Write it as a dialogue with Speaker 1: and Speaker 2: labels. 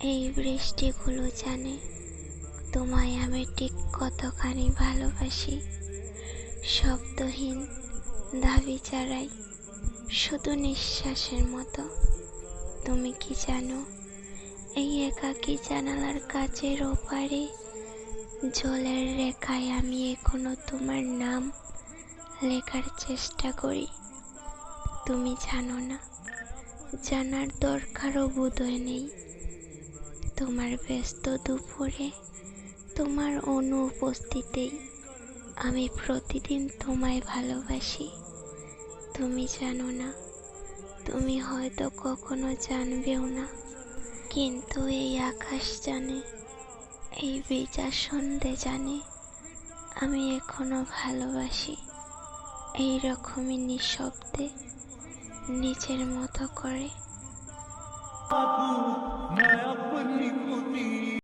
Speaker 1: এই বৃষ্টিগুলো জানে। তোমায় আমি ঠিক কতখানি ভালোবাসি। শব্দহীন দাবি চারাই শুধু নিঃশ্বাসের মতো। তুমি কি জানো, এই একাকী জানালার কাচের ওপারে জলের রেখায় আমি এখনও তোমার নাম লেখার চেষ্টা করি। তুমি জানো না, জানার দরকারও বোধহয় নেই। তোমার ব্যস্ত দুপুরে, তোমার অনুপস্থিতেই আমি প্রতিদিন তোমায় ভালোবাসি। তুমি জানো না, তুমি হয়তো কখনো জানবেও না। কিন্তু এই আকাশ জানে, এই বেজা সন্ধে জানে, আমি এখনও ভালোবাসি। এই রকমই নিঃশব্দে, নিজের মতো করে